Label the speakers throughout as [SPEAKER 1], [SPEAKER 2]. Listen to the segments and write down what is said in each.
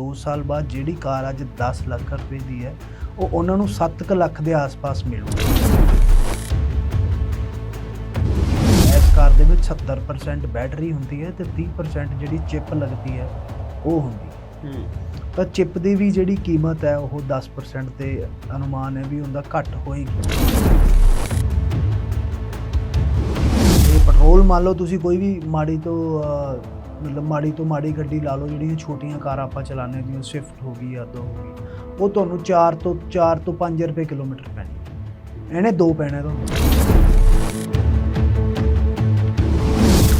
[SPEAKER 1] 2 ਸਾਲ ਬਾਅਦ ਜਿਹੜੀ ਕਾਰ ਅੱਜ 10 ਲੱਖ ਰੁਪਏ ਦੀ ਹੈ ਉਹ ਉਹਨਾਂ ਨੂੰ 7 ਲੱਖ ਦੇ ਆਸ-ਪਾਸ ਮਿਲੂਗੀ। ਇਸ ਕਾਰ ਦੇ ਵਿੱਚ 70% ਬੈਟਰੀ ਹੁੰਦੀ ਹੈ ਤੇ 30% ਜਿਹੜੀ ਚਿਪ ਲੱਗਦੀ ਹੈ ਉਹ ਹੁੰਦੀ ਹੈ। ਤਾਂ ਚਿਪ ਦੀ ਵੀ ਜਿਹੜੀ ਕੀਮਤ ਹੈ ਉਹ 10% ਤੇ ਅਨੁਮਾਨ ਹੈ ਵੀ ਉਹਦਾ ਘੱਟ ਹੋਏਗੀ। ਪੈਟਰੋਲ ਮੰਨ ਲਓ ਤੁਸੀਂ ਕੋਈ ਵੀ ਮਾੜੀ ਤੋਂ ਮਤਲਬ ਮਾੜੀ ਤੋਂ ਮਾੜੀ ਗੱਡੀ ਲਾ ਲਓ ਜਿਹੜੀਆਂ ਛੋਟੀਆਂ ਕਾਰਾਂ ਆਪਾਂ ਚਲਾਉਂਦੇ ਜਿਵੇਂ ਸਵਿਫਟ ਹੋ ਗਈ ਜਾਂ ਦੋ ਹੋ ਗਈ ਉਹ ਤੁਹਾਨੂੰ 4 ਤੋਂ 4 ਤੋਂ 5 ਰੁਪਏ ਕਿਲੋਮੀਟਰ ਪੈਣੀ ਇਹਨੇ ਦੋ ਪੈਣੇ ਤੁਹਾਨੂੰ।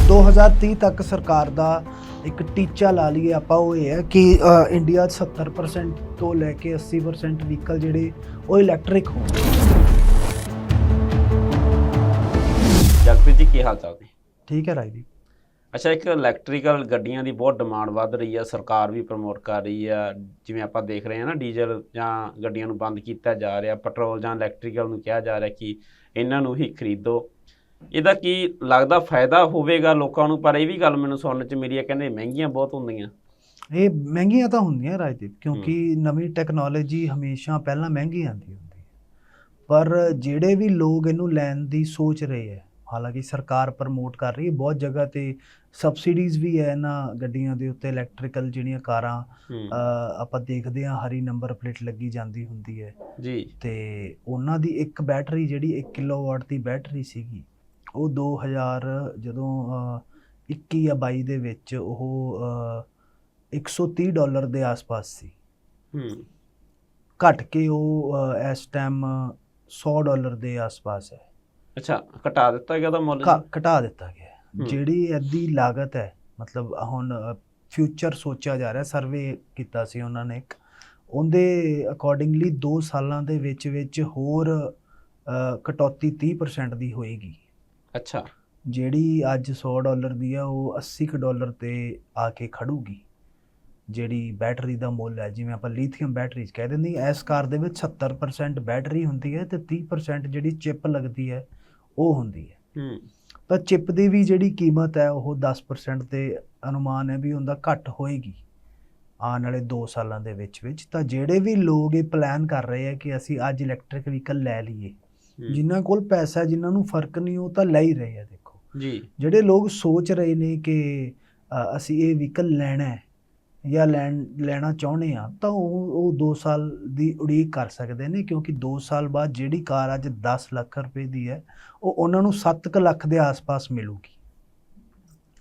[SPEAKER 1] 2030 ਤੱਕ ਸਰਕਾਰ ਦਾ ਇੱਕ ਟੀਚਾ ਲਾ ਲਈਏ ਆਪਾਂ ਉਹ ਇਹ ਹੈ ਕਿ ਇੰਡੀਆ 'ਚ 70% ਤੋਂ ਲੈ ਕੇ 80% ਵਹੀਕਲ ਜਿਹੜੇ ਉਹ ਇਲੈਕਟ੍ਰਿਕ ਹੋਣ।
[SPEAKER 2] ਜਗਪ੍ਰੀਤ ਜੀ ਕੀ ਹਾਲ ਚਾਲ ਨੇ?
[SPEAKER 1] ਠੀਕ ਹੈ ਰਾਜਦੀਪ।
[SPEAKER 2] ਅੱਛਾ ਇੱਕ ਇਲੈਕਟ੍ਰੀਕਲ ਗੱਡੀਆਂ ਦੀ ਬਹੁਤ ਡਿਮਾਂਡ ਵੱਧ ਰਹੀ ਹੈ ਸਰਕਾਰ ਵੀ ਪ੍ਰਮੋਟ ਕਰ ਰਹੀ ਹੈ ਜਿਵੇਂ ਆਪਾਂ ਦੇਖ ਰਹੇ ਹਾਂ ਨਾ ਡੀਜ਼ਲ ਜਾਂ ਗੱਡੀਆਂ ਨੂੰ ਬੰਦ ਕੀਤਾ ਜਾ ਰਿਹਾ ਪੈਟਰੋਲ ਜਾਂ ਇਲੈਕਟ੍ਰੀਕਲ ਨੂੰ ਕਿਹਾ ਜਾ ਰਿਹਾ ਕਿ ਇਹਨਾਂ ਨੂੰ ਹੀ ਖਰੀਦੋ। ਇਹਦਾ ਕੀ ਲੱਗਦਾ ਫਾਇਦਾ ਹੋਵੇਗਾ ਲੋਕਾਂ ਨੂੰ? ਪਰ ਇਹ ਵੀ ਗੱਲ ਮੈਨੂੰ ਸੁਣਨ ਚ ਮੇਰੀ ਹੈ ਕਹਿੰਦੇ ਮਹਿੰਗੀਆਂ ਬਹੁਤ ਹੁੰਦੀਆਂ।
[SPEAKER 1] ਇਹ ਮਹਿੰਗੀਆਂ ਤਾਂ ਹੁੰਦੀਆਂ ਰਾਜਦੀਪ ਕਿਉਂਕਿ ਨਵੀਂ ਟੈਕਨੋਲੋਜੀ ਹਮੇਸ਼ਾ ਪਹਿਲਾਂ ਮਹਿੰਗੀ ਆਉਂਦੀ ਹੁੰਦੀ ਹੈ। ਪਰ ਜਿਹੜੇ ਵੀ ਲੋਕ ਇਹਨੂੰ ਲੈਣ ਦੀ ਸੋਚ ਰਹੇ ਹੈ ਹਾਲਾਂਕਿ ਸਰਕਾਰ ਪ੍ਰਮੋਟ ਕਰ ਰਹੀ ਹੈ ਬਹੁਤ ਜਗ੍ਹਾ ਤੇ ਸਬਸਿਡੀਜ਼ ਵੀ ਹੈ ਇਹਨਾਂ ਗੱਡੀਆਂ ਦੇ ਉੱਤੇ ਇਲੈਕਟ੍ਰੀਕਲ ਜਿਹੜੀਆਂ ਕਾਰਾਂ ਆਪਾਂ ਦੇਖਦੇ ਹਾਂ ਹਰੀ ਨੰਬਰ ਪਲੇਟ ਲੱਗੀ ਜਾਂਦੀ ਹੁੰਦੀ ਹੈ।
[SPEAKER 2] ਜੀ।
[SPEAKER 1] ਤੇ ਉਹਨਾਂ ਦੀ ਇੱਕ ਬੈਟਰੀ ਜਿਹੜੀ 1 ਕਿਲੋਵਾਟ ਦੀ ਬੈਟਰੀ ਸੀਗੀ ਉਹ 2000 ਜਦੋਂ ਅ, 21 ਜਾਂ 22 ਦੇ ਵਿੱਚ ਉਹ ਅ, 130 ਡਾਲਰ ਦੇ ਆਸ-ਪਾਸ ਸੀ।
[SPEAKER 2] ਹੂੰ।
[SPEAKER 1] ਘਟ ਕੇ ਉਹ ਇਸ ਟਾਈਮ 100 ਡਾਲਰ ਦੇ ਆਸ-ਪਾਸ ਹੈ।
[SPEAKER 2] ਅੱਛਾ ਘਟਾ ਦਿੱਤਾ ਗਿਆ ਉਹਦਾ ਮੁੱਲ
[SPEAKER 1] ਘ- ਘਟਾ ਦਿੱਤਾ ਗਿਆ। ਹੈ।
[SPEAKER 2] ਹੂੰ।
[SPEAKER 1] ਜਿਹੜੀ ਇਹਦੀ ਲਾਗਤ ਹੈ ਮਤਲਬ ਹੁਣ ਫਿਊਚਰ ਸੋਚਿਆ ਜਾ ਰਿਹਾ ਸਰਵੇ ਕੀਤਾ ਸੀ ਉਹਨਾਂ ਨੇ ਇੱਕ। ਉਹਦੇ ਅਕੋਰਡਿੰਗਲੀ 2 ਸਾਲਾਂ ਦੇ ਵਿੱਚ ਵਿੱਚ ਹੋਰ ਅ, ਕਟੌਤੀ 30% ਦੀ ਹੋਏਗੀ।
[SPEAKER 2] ਅੱਛਾ।
[SPEAKER 1] ਜਿਹੜੀ ਅੱਜ 100 ਡਾਲਰ ਦੀ ਆ ਉਹ 80 ਕੁ ਡਾਲਰ ਤੇ ਆ ਕੇ ਖੜੂਗੀ। ਜਿਹੜੀ ਬੈਟਰੀ ਦਾ ਮੁੱਲ ਹੈ ਜਿਵੇਂ ਆਪਾਂ ਲੀਥੀਅਮ ਬੈਟਰੀਜ਼ ਕਹਿ ਦਿੰਦੇ ਹਾਂ, ਇਸ ਕਾਰ ਦੇ ਵਿੱਚ 70% ਬੈਟਰੀ ਹੁੰਦੀ ਹੈ ਤੇ 30% ਜਿਹੜੀ ਚਿਪ ਲੱਗਦੀ ਹੈ ਉਹ ਹੁੰਦੀ ਹੈ।
[SPEAKER 2] ਹੂੰ।
[SPEAKER 1] ਤਾਂ ਚਿਪ ਦੀ ਵੀ ਜਿਹੜੀ ਕੀਮਤ ਹੈ ਉਹ 10% ਤੇ ਅਨੁਮਾਨ ਹੈ ਵੀ ਉਹਦਾ ਘੱਟ ਹੋਏਗੀ। ਆਉਣ ਵਾਲੇ 2 ਸਾਲਾਂ ਦੇ ਵਿੱਚ ਵਿੱਚ ਤਾਂ ਜਿਹੜੇ ਵੀ ਲੋਕ ਇਹ ਪਲਾਨ ਕਰ ਰਹੇ ਆ ਕਿ ਅਸੀਂ ਅੱਜ ਇਲੈਕਟ੍ਰਿਕ ਵਹੀਕਲ ਲੈ ਲਈਏ। ਜਿਨ੍ਹਾਂ ਕੋਲ ਪੈਸਾ ਜਿਨ੍ਹਾਂ ਨੂੰ ਫ਼ਰਕ ਨਹੀਂ ਉਹ ਤਾਂ ਲੈ ਹੀ ਰਹੇ ਆ ਦੇਖੋ।
[SPEAKER 2] ਜੀ।
[SPEAKER 1] ਜਿਹੜੇ ਲੋਕ ਸੋਚ ਰਹੇ ਨੇ ਕਿ ਅਸੀਂ ਇਹ ਵਹੀਕਲ ਲੈਣਾ ਹੈ ਜਾਂ ਲੈਣ ਲੈਣਾ ਚਾਹੁੰਦੇ ਆ ਤਾਂ ਉਹ ਉਹ 2 ਸਾਲ ਦੀ ਉਡੀਕ ਕਰ ਸਕਦੇ ਨੇ ਕਿਉਂਕਿ 2 ਸਾਲ ਬਾਅਦ ਜਿਹੜੀ ਕਾਰ ਅੱਜ 10 ਲੱਖ ਰੁਪਏ ਦੀ ਹੈ ਉਹ ਉਹਨਾਂ ਨੂੰ 7 ਲੱਖ ਦੇ ਆਸ-ਪਾਸ ਮਿਲੂਗੀ।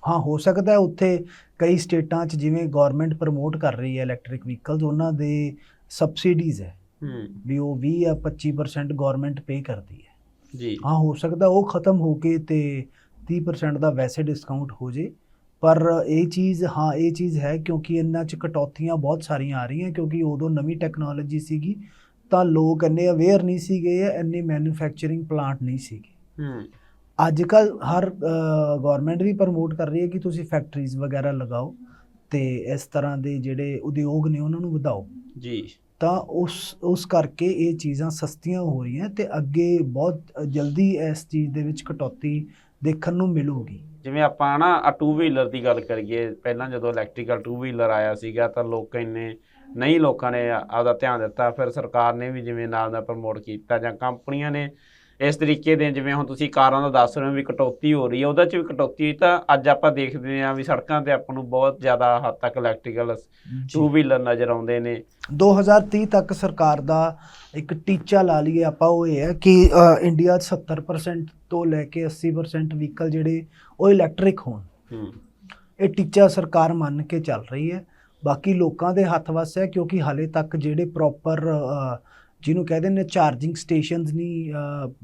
[SPEAKER 1] ਹਾਂ ਹੋ ਸਕਦਾ ਹੈ ਉੱਥੇ ਕਈ ਸਟੇਟਾਂ 'ਚ ਜਿਵੇਂ ਗਵਰਨਮੈਂਟ ਪ੍ਰਮੋਟ ਕਰ ਰਹੀ ਹੈ ਇਲੈਕਟ੍ਰਿਕ ਵਹੀਕਲਸ ਉਹਨਾਂ ਦੇ ਸਬਸਿਡੀਜ਼ ਹੈ
[SPEAKER 2] ਹੂੰ।
[SPEAKER 1] ਵੀ ਉਹ 20 ਜਾਂ 25% ਗਵਰਨਮੈਂਟ ਪੇ ਕਰਦੀ ਹੈ।
[SPEAKER 2] ਜੀ।
[SPEAKER 1] ਹਾਂ ਹੋ ਸਕਦਾ ਉਹ ਖਤਮ ਹੋ ਕੇ ਤੇ 30% ਦਾ ਵੈਸੇ ਡਿਸਕਾਊਂਟ ਹੋ ਜੇ। ਪਰ ਇਹ ਚੀਜ਼ ਹਾਂ ਇਹ ਚੀਜ਼ ਹੈ ਕਿਉਂਕਿ ਇਹਨਾਂ 'ਚ ਕਟੌਤੀਆਂ ਬਹੁਤ ਸਾਰੀਆਂ ਆ ਰਹੀਆਂ ਕਿਉਂਕਿ ਉਦੋਂ ਨਵੀਂ ਟੈਕਨੋਲੋਜੀ ਸੀਗੀ ਤਾਂ ਲੋਕ ਇੰਨੇ ਅਵੇਅਰ ਨਹੀਂ ਸੀਗੇ ਇੰਨੇ ਮੈਨੂਫੈਕਚਰਿੰਗ ਪਲਾਂਟ ਨਹੀਂ ਸੀਗੇ।
[SPEAKER 2] ਹੂੰ।
[SPEAKER 1] ਅੱਜ ਕੱਲ ਹਰ ਗਵਰਨਮੈਂਟ ਵੀ ਪ੍ਰਮੋਟ ਕਰ ਰਹੀ ਹੈ ਕਿ ਤੁਸੀਂ ਫੈਕਟਰੀਜ਼ ਵਗੈਰਾ ਲਗਾਓ ਤੇ ਇਸ ਤਰ੍ਹਾਂ ਦੇ ਜਿਹੜੇ ਉਦਯੋਗ ਨੇ ਉਹਨਾਂ ਨੂੰ ਵਧਾਓ।
[SPEAKER 2] ਜੀ।
[SPEAKER 1] ਤਾਂ ਉਸ ਉਸ ਕਰਕੇ ਇਹ ਚੀਜ਼ਾਂ ਸਸਤੀਆਂ ਹੋ ਰਹੀਆਂ ਤੇ ਅੱਗੇ ਬਹੁਤ ਜਲਦੀ ਇਸ ਚੀਜ਼ ਦੇ ਵਿੱਚ ਕਟੌਤੀ ਦੇਖਣ ਨੂੰ ਮਿਲੂਗੀ।
[SPEAKER 2] ਜਿਵੇਂ ਆਪਾਂ ਨਾ ਆ ਟੂ ਵੀਲਰ ਦੀ ਗੱਲ ਕਰੀਏ, ਪਹਿਲਾਂ ਜਦੋਂ ਇਲੈਕਟ੍ਰੀਕਲ ਟੂ ਵੀਲਰ ਆਇਆ ਸੀਗਾ ਤਾਂ ਲੋਕ ਇੰਨੇ ਨਹੀਂ ਲੋਕਾਂ ਨੇ ਆਪਦਾ ਧਿਆਨ ਦਿੱਤਾ, ਫਿਰ ਸਰਕਾਰ ਨੇ ਵੀ ਜਿਵੇਂ ਨਾਲ ਦਾ ਪ੍ਰਮੋਟ ਕੀਤਾ ਜਾਂ ਕੰਪਨੀਆਂ ਨੇ ਇਸ ਤਰੀਕੇ ਦੇ ਜਿਵੇਂ ਹੁਣ ਤੁਸੀਂ ਕਾਰਾਂ ਦਾ ਦੱਸ ਰਹੇ ਹੋ ਵੀ ਕਟੌਤੀ ਹੋ ਰਹੀ ਹੈ ਉਹਦੇ 'ਚ ਵੀ ਕਟੌਤੀ ਹੋਈ ਤਾਂ ਅੱਜ ਆਪਾਂ ਦੇਖਦੇ ਹਾਂ ਵੀ ਸੜਕਾਂ ਤੇ ਆਪਾਂ ਨੂੰ ਬਹੁਤ ਜ਼ਿਆਦਾ ਹੱਦ ਤੱਕ ਇਲੈਕਟ੍ਰੀਕਲ ਟੂ ਵੀਲਰ ਨਜ਼ਰ ਆਉਂਦੇ ਨੇ।
[SPEAKER 1] 2030 ਤੱਕ ਸਰਕਾਰ ਦਾ ਇੱਕ ਟੀਚਾ ਲਾ ਲਈਏ ਆਪਾਂ ਉਹ ਇਹ ਹੈ ਕਿ ਇੰਡੀਆ 'ਚ 70% ਤੋਂ ਲੈ ਕੇ 80% ਵਹੀਕਲ ਜਿਹੜੇ ਉਹ ਇਲੈਕਟ੍ਰਿਕ ਹੋਣ। ਇਹ ਟੀਚਾ ਸਰਕਾਰ ਮੰਨ ਕੇ ਚੱਲ ਰਹੀ ਹੈ। ਬਾਕੀ ਲੋਕਾਂ ਦੇ ਹੱਥ ਵੱਸ ਹੈ ਕਿਉਂਕਿ ਹਾਲੇ ਤੱਕ ਜਿਹੜੇ ਪ੍ਰੋਪਰ ਜਿਹਨੂੰ ਕਹਿੰਦੇ ਨੇ ਚਾਰਜਿੰਗ ਸਟੇਸ਼ਨਸ ਨਹੀਂ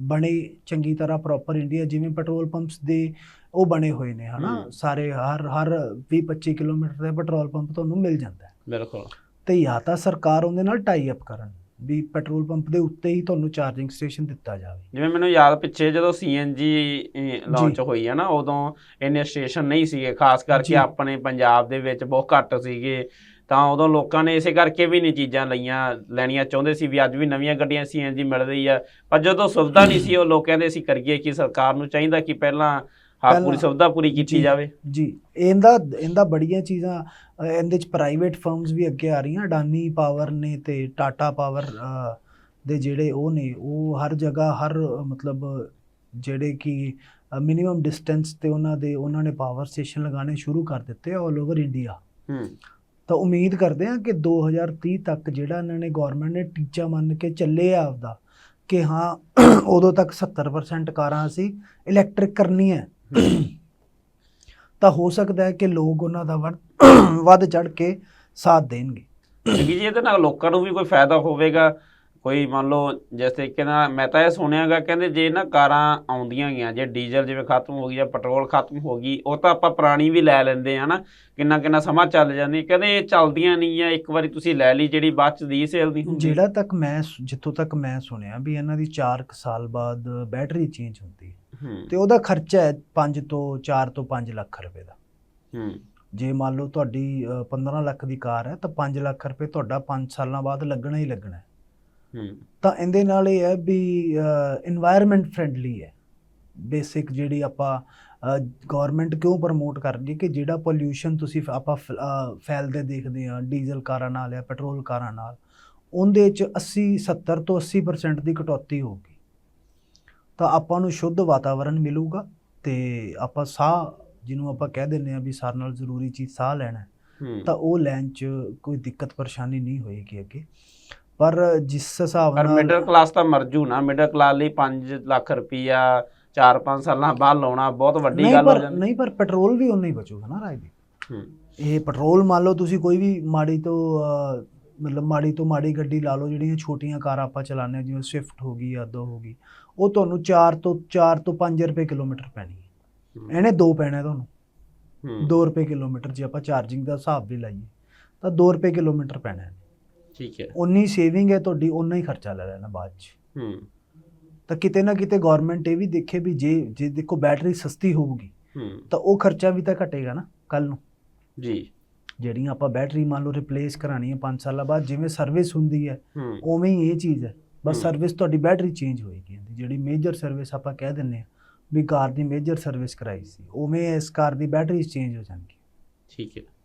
[SPEAKER 1] ਬਣੇ ਚੰਗੀ ਤਰ੍ਹਾਂ ਪ੍ਰੋਪਰ ਇੰਡੀਆ ਜਿਵੇਂ ਪੈਟਰੋਲ ਪੰਪਸ ਦੇ ਉਹ ਬਣੇ ਹੋਏ ਨੇ ਹਨਾ। ਸਾਰੇ ਹਰ ਹਰ 20 25 ਕਿਲੋਮੀਟਰ ਦੇ ਪੈਟਰੋਲ ਪੰਪ ਤੁਹਾਨੂੰ ਮਿਲ ਜਾਂਦਾ ਹੈ
[SPEAKER 2] ਬਿਲਕੁਲ
[SPEAKER 1] ਤੇ ਜਾਂ ਤਾਂ ਸਰਕਾਰ ਉਹਦੇ ਨਾਲ ਟਾਈ ਅਪ ਕਰਨ ਵੀ ਪੈਟਰੋਲ ਪੰਪ ਦੇ ਉੱਤੇ ਹੀ ਤੁਹਾਨੂੰ ਚਾਰਜਿੰਗ ਸਟੇਸ਼ਨ ਦਿੱਤਾ ਜਾਵੇ
[SPEAKER 2] ਜਿਵੇਂ ਮੈਨੂੰ ਯਾਦ ਪਿੱਛੇ ਜਦੋਂ ਸੀਐਨਜੀ ਲਾਂਚ। ਹੋਈ ਹੈ ਨਾ ਉਦੋਂ ਇੰਨੇ ਸਟੇਸ਼ਨ ਨਹੀਂ ਸੀਗੇ ਖਾਸ। ਕਰਕੇ ਆਪਣੇ ਪੰਜਾਬ ਦੇ ਵਿੱਚ ਬਹੁਤ ਘੱਟ ਸੀਗੇ ਤਾਂ ਉਦੋਂ ਲੋਕਾਂ ਨੇ ਇਸੇ ਕਰਕੇ ਵੀ ਨਹੀਂ ਚੀਜ਼ਾਂ ਲਈਆਂ ਲੈਣੀਆਂ ਚਾਹੁੰਦੇ ਸੀ ਵੀ ਅੱਜ ਵੀ ਨਵੀਆਂ ਗੱਡੀਆਂ ਸੀਐਨਜੀ ਮਿਲ ਰਹੀ ਆ। ਪਰ ਜਦੋਂ ਸੁਵਿਧਾ ਨਹੀਂ ਸੀ ਉਹ ਲੋਕ ਕਹਿੰਦੇ ਸੀ ਕਰੀਏ ਕਿ ਸਰਕਾਰ ਨੂੰ ਚਾਹੀਦਾ ਕਿ ਪਹਿਲਾਂ
[SPEAKER 1] ਪਹਿਲਾਂ-
[SPEAKER 2] ਪੂਰੀ ਸੁਵਿਧਾ ਪੂਰੀ ਕੀਤੀ। ਜਾਵੇ?
[SPEAKER 1] ਜੀ ਇਹਦਾ ਇਹਦਾ ਬੜੀਆਂ ਚੀਜ਼ਾਂ ਇਹਦੇ ਚ ਪ੍ਰਾਈਵੇਟ ਫਰਮਸ ਵੀ ਅੱਗੇ ਆ ਰਹੀਆਂ ਅਡਾਨੀ ਪਾਵਰ ਨੇ ਤੇ ਟਾਟਾ ਪਾਵਰ ਦੇ ਜਿਹੜੇ ਉਹ ਨੇ ਉਹ ਹਰ ਜਗ੍ਹਾ ਹਰ ਮਤਲਬ ਜਿਹੜੇ ਕਿ ਮਿਨੀਮਮ ਡਿਸਟੈਂਸ ਤੇ ਉਹਨਾਂ ਦੇ ਉਹਨਾਂ ਨੇ ਪਾਵਰ ਸਟੇਸ਼ਨ ਲਗਾਉਣੇ ਸ਼ੁਰੂ ਕਰ ਦਿੱਤੇ ਆਲ ਓਵਰ ਇੰਡੀਆ
[SPEAKER 2] ਹੂੰ।
[SPEAKER 1] ਤਾਂ ਉਮੀਦ ਕਰਦੇ ਹਾਂ ਕਿ 2030 ਤੱਕ ਜਿਹੜਾ ਇਹਨਾਂ ਨੇ ਗਵਰਨਮੈਂਟ ਨੇ ਟੀਚਾ ਮੰਨ ਕੇ ਚੱਲੇ ਆ ਆਪਦਾ, ਕਿ ਹਾਂ, ਉਦੋਂ ਤੱਕ 70% ਕਾਰਾਂ ਅਸੀਂ ਇਲੈਕਟ੍ਰਿਕ ਕਰਨੀ ਹੈ। ਤਾਂ ਹੋ ਸਕਦਾ ਹੈ ਕਿ ਲੋਕ ਉਹਨਾਂ ਦਾ ਵੱਧ- ਵੱਧ ਚੜ ਕੇ ਸਾਥ ਦੇਣਗੇ
[SPEAKER 2] ਜੀ, ਇਹਦੇ ਨਾਲ ਲੋਕਾਂ ਨੂੰ ਵੀ ਕੋਈ ਫਾਇਦਾ ਹੋਵੇਗਾ ਕੋਈ ਮੰਨ ਲਓ ਜਿਸ ਤਰੀਕੇ ਨਾਲ ਮੈਂ ਤਾਂ ਇਹ ਸੁਣਿਆਗਾ ਕਹਿੰਦੇ ਜੇ ਨਾ ਕਾਰਾਂ ਆਉਂਦੀਆਂ ਗਈਆਂ ਜੇ ਡੀਜ਼ਲ ਜਿਵੇਂ ਖਤਮ ਹੋ ਗਈ ਜਾਂ ਪੈਟਰੋਲ ਖਤਮ ਹੋ ਗਈ ਉਹ ਤਾਂ ਆਪਾਂ ਪੁਰਾਣੀ ਵੀ ਲੈ ਲੈਂਦੇ ਆ ਨਾ ਕਿੰਨਾ ਕਿੰਨਾ ਸਮਾਂ ਚੱਲ ਜਾਂਦੀ ਕਹਿੰਦੇ ਇਹ ਚੱਲਦੀਆਂ ਨਹੀਂ ਆ ਇੱਕ ਵਾਰੀ ਤੁਸੀਂ ਲੈ ਲਈ ਜਿਹੜੀ ਬਾਅਦ ਚ ਦੀ ਸੇਲ ਨਹੀਂ ਹੁੰਦੀ।
[SPEAKER 1] ਜਿਹੜਾ ਤੱਕ ਮੈਂ ਜਿੱਥੋਂ ਤੱਕ ਮੈਂ ਸੁਣਿਆ ਵੀ ਇਹਨਾਂ ਦੀ 4 ਸਾਲ ਬਾਅਦ ਬੈਟਰੀ ਚੇਂਜ ਹੁੰਦੀ ਤੇ ਉਹਦਾ ਖਰਚਾ ਹੈ 5 ਤੋਂ 4 ਤੋਂ 5 ਲੱਖ ਰੁਪਏ ਦਾ।
[SPEAKER 2] ਹੂੰ।
[SPEAKER 1] ਜੇ ਮੰਨ ਲਓ ਤੁਹਾਡੀ ਅ, 15 ਲੱਖ ਦੀ ਕਾਰ ਹੈ ਤਾਂ 5 ਲੱਖ ਰੁਪਏ ਤੁਹਾਡਾ 5 ਸਾਲਾਂ ਬਾਅਦ ਲੱਗਣਾ ਹੀ ਲੱਗਣਾ ਤਾਂ ਇਹਦੇ ਨਾਲ ਇਹ ਹੈ ਵੀ এনवायरमेंट ਫਰੈਂਡਲੀ ਹੈ। ਬੇਸਿਕ ਜਿਹੜੀ ਆਪਾਂ ਗਵਰਨਮੈਂਟ ਕਿਉਂ ਪ੍ਰਮੋਟ ਕਰਦੀ ਕਿ ਜਿਹੜਾ ਪੋਲਿਊਸ਼ਨ ਤੁਸੀਂ ਆਪਾਂ ਫੈਲਦੇ ਦੇਖਦੇ ਆ ਡੀਜ਼ਲ ਕਾਰਾਂ ਨਾਲ ਆ ਪੈਟਰੋਲ ਕਾਰਾਂ ਨਾਲ ਉਹਦੇ ਚ 80 70 ਤੋਂ 80% ਦੀ ਕਟੌਤੀ ਹੋਊਗੀ। ਤਾਂ ਆਪਾਂ ਨੂੰ ਸ਼ੁੱਧ ਵਾਤਾਵਰਣ ਮਿਲੂਗਾ ਤੇ ਆਪਾਂ ਸਾਹ ਜਿਹਨੂੰ ਆਪਾਂ ਕਹਿ ਦਿੰਦੇ ਆ ਵੀ ਸਾਰ ਨਾਲ ਜ਼ਰੂਰੀ ਚੀਜ਼ ਸਾਹ ਲੈਣਾ ਤਾਂ ਉਹ ਲੈਣ ਚ ਕੋਈ ਦਿੱਕਤ ਪਰੇਸ਼ਾਨੀ ਨਹੀਂ ਹੋਏਗੀ ਅੱਗੇ। ਪਰ ਜਿਸ ਹਿਸਾਬ ਨਾਲ
[SPEAKER 2] ਮਿਡਲ ਕਲਾਸ ਤਾਂ ਮਰਜੂ ਨਾ ਮਿਡਲ ਕਲਾਸ ਲਈ 5 ਲੱਖ ਰੁਪਈਆ 4-5 ਸਾਲਾਂ ਬਾਅਦ ਲਾਉਣਾ ਬਹੁਤ ਵੱਡੀ ਗੱਲ ਹੋ ਜਾਂਦੀ।
[SPEAKER 1] ਨਹੀਂ ਪਰ ਪੈਟਰੋਲ ਵੀ ਉਨਾ ਹੀ ਬਚੂਗਾ ਨਾ ਰਾਜ ਦੀ।
[SPEAKER 2] ਹੂੰ।
[SPEAKER 1] ਇਹ ਪੈਟਰੋਲ ਮੰਨ ਲਓ ਤੁਸੀਂ ਕੋਈ ਵੀ ਮਾੜੀ ਤੋਂ ਮਤਲਬ ਮਾੜੀ ਤੋਂ ਮਾੜੀ ਗੱਡੀ ਲਾ ਲਓ ਜਿਹੜੀਆਂ ਛੋਟੀਆਂ ਕਾਰਾਂ ਆਪਾਂ ਚਲਾਉਂਦੇ ਜਿਵੇਂ ਸਵਿਫਟ ਹੋ ਗਈ ਜਾਂ ਦੋ ਹੋ ਗਈ ਉਹ ਤੁਹਾਨੂੰ 4 ਤੋਂ 4 ਤੋਂ 5 ਰੁਪਏ ਕਿਲੋਮੀਟਰ ਪੈਣੀ ਹੈ। ਇਹਨੇ 2 ਪੈਣਾ ਤੁਹਾਨੂੰ।
[SPEAKER 2] ਹੂੰ।
[SPEAKER 1] 2 ਰੁਪਏ ਕਿਲੋਮੀਟਰ ਜੇ ਆਪਾਂ ਚਾਰਜਿੰਗ ਦਾ ਹਿਸਾਬ ਵੀ ਲਾਈਏ ਤਾਂ 2 ਰੁਪਏ ਕਿਲੋਮੀਟਰ ਪੈਣਾ ਹੈ
[SPEAKER 2] ਠੀਕ ਹੈ।
[SPEAKER 1] ਉਨੀ ਸੇਵਿੰਗ ਹੈ ਤੁਹਾਡੀ ਉਨਾ ਹੀ ਖਰਚਾ ਲੈ ਲੈਣਾ ਬਾਅਦ 'ਚ।
[SPEAKER 2] ਹੂੰ।
[SPEAKER 1] ਤਾਂ ਕਿਤੇ ਨਾ ਕਿਤੇ ਗਵਰਨਮੈਂਟ ਇਹ ਵੀ ਦੇਖੇ ਵੀ ਜੇ ਜੇ ਦੇਖੋ ਬੈਟਰੀ ਸਸਤੀ ਹੋਊਗੀ
[SPEAKER 2] ਹੂੰ।
[SPEAKER 1] ਤਾਂ ਉਹ ਖਰਚਾ ਵੀ ਤਾਂ ਘਟੇਗਾ ਨਾ ਕੱਲ ਨੂੰ।
[SPEAKER 2] ਜੀ।
[SPEAKER 1] ਜਿਹੜੀਆਂ ਆਪਾਂ ਬੈਟਰੀ ਮੰਨ ਲਓ ਰਿਪਲੇਸ ਕਰਾਣੀ ਹੈ 5 ਸਾਲਾਂ ਬਾਅਦ ਜਿਵੇਂ ਸਰਵਿਸ ਹੁੰਦੀ ਹੈ ਉਵੇਂ ਹੀ ਇਹ ਚੀਜ਼ ਹੈ। ਬਸ। ਸਰਵਿਸ ਤੁਹਾਡੀ ਬੈਟਰੀ ਚੇਂਜ ਹੋਏਗੀ ਜਿਹੜੀ ਮੇਜਰ ਸਰਵਿਸ ਆਪਾਂ ਕਹਿ ਦਿੰਨੇ ਆ ਵੀ ਕਾਰ ਦੀ ਮੇਜਰ ਸਰਵਿਸ ਕਰਾਈ ਸੀ ਉਵੇਂ ਇਸ ਕਾਰ ਦੀ ਬੈਟਰੀ ਚੇਂਜ ਹੋ ਜਾਣਗੀ
[SPEAKER 2] ਠੀਕ ਹੈ।